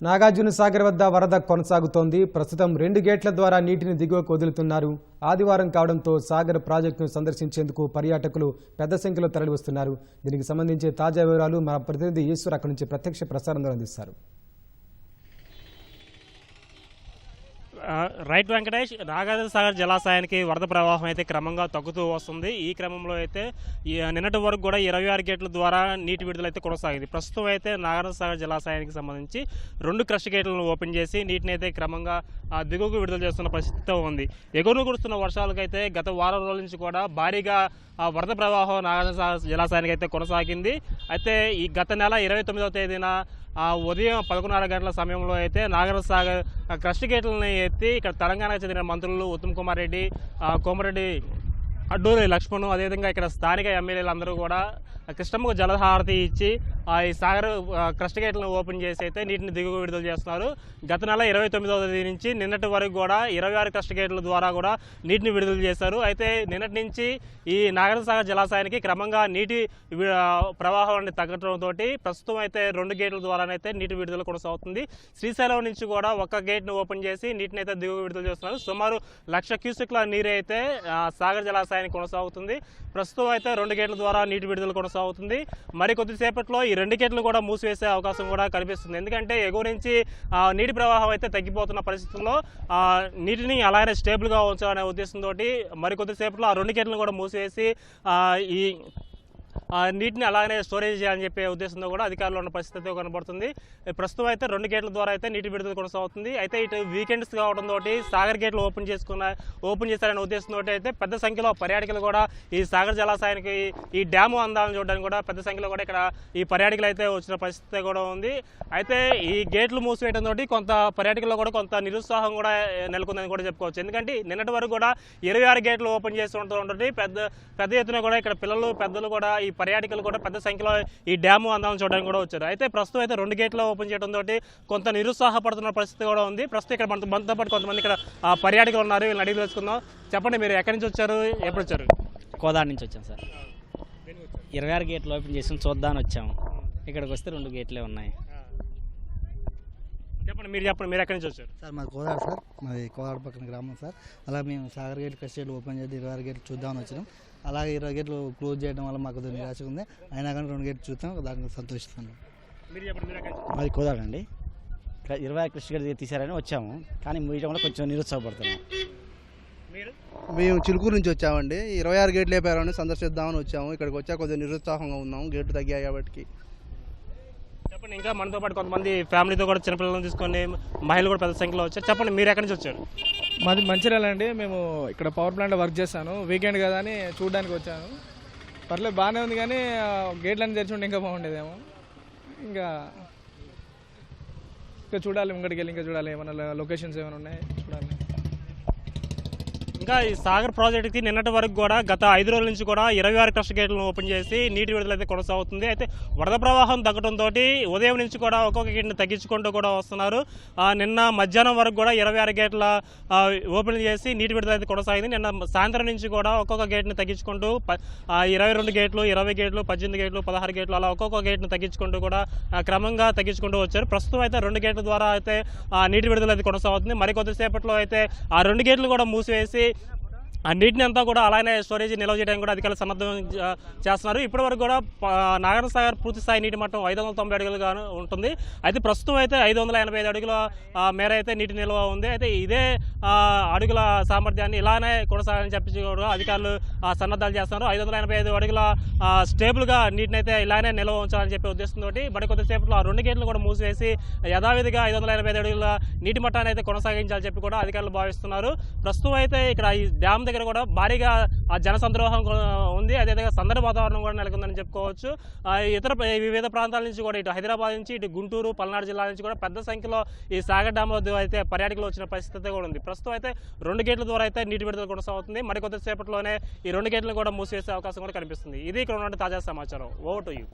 నాగార్జున సాగర్ వద్ద వరద కొనసాగుతోంది. ప్రస్తుతం రెండు గేట్ల ద్వారా నీటిని దిగువకు వదులుతున్నారు. ఆదివారం కావడంతో సాగర్ ప్రాజెక్టును సందర్శించేందుకు పర్యాటకులు పెద్ద సంఖ్యలో తరలివస్తున్నారు. దీనికి సంబంధించి తాజా వివరాలు మా ప్రతినిధి ఈశ్వర్ అక్కడి నుంచి ప్రత్యక్ష ప్రసారంలో అందిస్తారు ఆ, రైట్ వెంకటేష్ నాగార్జున సాగర్ జలాశయానికి వరద ప్రవాహం అయితే క్రమంగా తగ్గుతూ వస్తుంది. ఈ క్రమంలో అయితే ఈ నిన్నటి వరకు కూడా ఇరవై ఆరు గేట్ల ద్వారా నీటి విడుదల అయితే కొనసాగింది. ప్రస్తుతం అయితే నాగార్జున సాగర్ జలాశయానికి సంబంధించి రెండు క్రష్ గేట్లను ఓపెన్ చేసి నీటిని అయితే క్రమంగా దిగువకు విడుదల చేస్తున్న పరిస్థితి ఉంది. ఎగురును కురుస్తున్న వర్షాలకైతే గత వారం రోజుల నుంచి కూడా భారీగా వరద ప్రవాహం నాగార్జున సాగర్ జలాశయానికి అయితే కొనసాగింది. అయితే ఈ గత నెల ఇరవై తొమ్మిదవ తేదీన ఉదయం పదకొండున్నర గంటల సమయంలో అయితే నాగరసాగర్ క్రష్ గేట్లని ఎత్తి ఇక్కడ తెలంగాణకు చెందిన మంత్రులు ఉత్తమ్ కుమార్ రెడ్డి కోమరెడ్డి అడ్డూరి లక్ష్మణ్ అదేవిధంగా ఇక్కడ స్థానిక ఎమ్మెల్యేలు అందరూ కూడా కృష్ణమ్మకు జలహారతి ఇచ్చి ఈ సాగర్ క్రస్ట్ గేట్లను ఓపెన్ చేసి అయితే నీటిని దిగువ విడుదల చేస్తున్నారు. గత నెల ఇరవై తొమ్మిదవ తేదీ నుంచి నిన్నటి వరకు కూడా ఇరవై ఆరు క్రస్ట్ గేట్ల ద్వారా కూడా నీటిని విడుదల చేశారు. అయితే నిన్నటి నుంచి ఈ నాగరసాగర్ జలాశయానికి క్రమంగా నీటి ప్రవాహాన్ని ప్రవాహం అనేది తగ్గడంతో ప్రస్తుతం అయితే రెండు గేట్ల ద్వారానైతే నీటి విడుదల కొనసాగుతుంది శ్రీశైలం నుంచి కూడా ఒక గేట్ను ఓపెన్ చేసి నీటిని అయితే దిగువ విడుదల చేస్తున్నారు. సుమారు లక్ష క్యూసెక్ల నీరు అయితే సాగర్ జలాశయానికి కొనసాగుతుంది. ప్రస్తుతం అయితే రెండు గేట్ల ద్వారా నీటి విడుదల కొనసాగుతుంది. మరి కొద్దిసేపట్లో ఈ రెండు గేట్లు కూడా మూసివేసే అవకాశం కూడా కనిపిస్తుంది. ఎందుకంటే ఎగువ నుంచి నీటి ప్రవాహం అయితే తగ్గిపోతున్న పరిస్థితుల్లో నీటిని అలాగే స్టేబుల్గా ఉంచాలనే ఉద్దేశంతో మరికొద్దిసేపట్లో ఆ రెండు గేట్లను కూడా మూసివేసి ఈ నీటిని అలాగనే స్టోరేజ్ చేయాలని చెప్పే ఉద్దేశంతో కూడా అధికారులు ఉన్న పరిస్థితి కనబడుతుంది. ప్రస్తుతం అయితే రెండు గేట్ల ద్వారా అయితే నీటి విడుదల కొనసాగుతుంది. అయితే ఇటు వీకెండ్స్ తోటి సాగర్ గేట్లు ఓపెన్ చేసుకున్న ఓపెన్ చేశారనే ఉద్దేశంతో అయితే పెద్ద సంఖ్యలో పర్యాటకులు కూడా ఈ సాగర్ జలాశయానికి ఈ డ్యాము అందాలను చూడడానికి కూడా పెద్ద సంఖ్యలో కూడా ఇక్కడ ఈ పర్యాటకులు అయితే వచ్చిన పరిస్థితి కూడా ఉంది. అయితే ఈ గేట్లు మూసివేయడంతో కొంత పర్యాటకుల్లో కూడా కొంత నిరుత్సాహం కూడా నెలకొందని కూడా చెప్పుకోవచ్చు. ఎందుకంటే నిన్నటి వరకు కూడా ఇరవై ఆరు గేట్లు ఓపెన్ చేసి ఉంటుంది పెద్ద పెద్ద ఎత్తున కూడా ఇక్కడ పిల్లలు పెద్దలు కూడా ఈ పర్యాటకులు కూడా పెద్ద సంఖ్యలో ఈ డ్యాము అందాలను చూడడానికి కూడా వచ్చారు. అయితే ప్రస్తుతం అయితే రెండు గేట్లు ఓపెన్ చేయడం తోటి కొంత నిరుత్సాహపడుతున్న పరిస్థితి కూడా ఉంది. ప్రస్తుతం ఇక్కడ మనతో మనతో పాటు కొంతమంది ఇక్కడ పర్యాటకులు ఉన్నారు. వీళ్ళని అడిగి తెలుసుకుందాం. చెప్పండి మీరు ఎక్కడి నుంచి వచ్చారు? ఎప్పుడు వచ్చారు? కోదాడ నుంచి వచ్చాం సార్. ఇరవై ఆరు గేట్లు ఓపెన్ చేసి చూద్దామని వచ్చాము ఇక్కడికి వస్తే రెండు గేట్లే ఉన్నాయి. చెప్పండి మీరు చెప్పండి మీరు ఎక్కడి నుంచి వచ్చారు? సార్ మాది కోదాడ సార్ మాది కోదాడ పక్కన గ్రామం సార్. అలా మేము సాగర్ గేట్ కస్టేట్లు ఓపెన్ చేసి ఇరవై ఆరు గేట్లు చూద్దామని వచ్చినాం. అలాగే ఇరవై గేట్లు క్లోజ్ చేయడం వల్ల మాకు నిరాశ ఉంది. అయినా కానీ రెండు గేట్లు చూస్తాం దానికి సంతోషిస్తున్నాం. మీరు చెప్పండి మీరు ఎక్కడి నుంచి వచ్చారు? మాది కోదాడండి ఇరవై కృష్ణ గారి తీసారని వచ్చాము. కానీ వల్ల కొంచెం నిరుత్సాహపడుతున్నాం. మీరు? మేము చిలుకూరు నుంచి వచ్చామండి. ఇరవై ఆరు గేట్లు లేపారని సందర్శిద్దామని వచ్చాము. ఇక్కడికి వచ్చా కొద్దిగా నిరుత్సాహంగా ఉన్నాము. గేట్లు తగ్గాయి కాబట్టి. చెప్పండి ఇంకా మనతో పాటు కొంతమంది ఫ్యామిలీతో కూడా చిన్నపిల్లలను తీసుకొని మహిళలు కూడా పెద్ద సంఖ్యలో వచ్చారు. చెప్పండి మీరు ఎక్కడి నుంచి వచ్చారు? మాది మంచిర్యాల అండి. మేము ఇక్కడ పవర్ ప్లాంట్ వర్క్ చేస్తాను వీకెండ్ కదా అని చూడడానికి వచ్చాను. పర్లేదు బాగానే ఉంది కానీ గేట్లన్నీ తెరిచి ఉంటే ఇంకా బాగుండేదేమో. ఇంకా ఇంకా చూడాలి ఇంకటికి వెళ్ళి ఇంకా చూడాలి. ఏమైనా లొకేషన్స్ ఏమైనా ఉన్నాయి? చూడాలి. ఇంకా ఈ సాగర్ ప్రాజెక్ట్కి నిన్నటి వరకు కూడా గత ఐదు రోజుల నుంచి కూడా ఇరవై ఆరు క్రష్ గేట్లను ఓపెన్ చేసి నీటి విడుదల అయితే కొనసాగుతుంది. అయితే వరద ప్రవాహం తగ్గడంతో ఉదయం నుంచి కూడా ఒక్కొక్క గేట్ని తగ్గించుకుంటూ కూడా వస్తున్నారు. నిన్న మధ్యాహ్నం వరకు కూడా ఇరవై ఆరు గేట్ల ఓపెన్ చేసి నీటి విడుదల అయితే కొనసాగింది. నిన్న సాయంత్రం నుంచి కూడా ఒక్కొక్క గేట్ని తగ్గించుకుంటూ ఇరవై రెండు గేట్లు ఇరవై గేట్లు పద్దెనిమిది గేట్లు పదహారు గేట్లు అలా ఒక్కొక్క గేట్ని తగ్గించుకుంటూ కూడా క్రమంగా తగ్గించుకుంటూ వచ్చారు. ప్రస్తుతం అయితే రెండు గేట్ల ద్వారా అయితే ఆ, నీటి విడుదల అయితే కొనసాగుతుంది. మరి కొద్దిసేపట్లో అయితే ఆ రెండు గేట్లు కూడా మూసివేసి ఆ నీటిని అంతా కూడా అలానే స్టోరేజ్ నిల్వ చేయడానికి కూడా అధికారులు సన్నద్ధం చేస్తున్నారు. ఇప్పటి వరకు కూడా ప- సాగర్ పూర్తి స్థాయి నీటి మట్టం ఐదు వందల తొంభై అడుగులుగా ఉంటుంది. అయితే ప్రస్తుతం అయితే ఐదు వందల ఎనభై ఐదు అడుగుల మేర అయితే నీటి నిల్వ ఉంది. అయితే ఇదే అడుగుల సామర్థ్యాన్ని ఇలానే కొనసాగాలని చెప్పి కూడా అధికారులు ఆ, సన్నద్ధాలు చేస్తున్నారు. ఐదు వందల ఎనభై ఐదు అడుగుల స్టేబుల్గా నీటిని అయితే ఇలానే నిల్వ ఉంచాలని చెప్పి ఉద్దేశంతో మరి కొద్దిసేపట్లో ఆ రెండు గేట్లు కూడా మూసివేసి యథావిధిగా ఐదు వందల ఎనభై ఐదు అడుగుల నీటి మట్టాన్ని అయితే కొనసాగించాలని చెప్పి కూడా అధికారులు భావిస్తున్నారు. ప్రస్తుతం అయితే ఇక్కడ ఈ డ్యామ్ దగ్గర కూడా భారీగా ఆ జన సంద్రోహం కూడా ఉంది. అదేవిధంగా సందడి వాతావరణం కూడా నెలకొందని చెప్పుకోవచ్చు. ఇతర వివిధ ప్రాంతాల నుంచి కూడా ఇటు హైదరాబాద్ నుంచి ఇటు గుంటూరు పల్నాడు జిల్లా నుంచి కూడా పెద్ద సంఖ్యలో ఈ సాగర్ డ్యామ్ అయితే పర్యాటకులు వచ్చిన పరిస్థితి కూడా ఉంది. ప్రస్తుతం అయితే రెండు గేట్ల ద్వారా అయితే నీటి విడుదల కొనసాగుతుంది. మరి కొద్దిసేపట్లోనే ఈ రెండు గేట్లను కూడా మూసివేసే అవకాశం కూడా కనిపిస్తుంది. ఇది ఇక్కడ ఉన్నటువంటి తాజా సమాచారం. Over to you.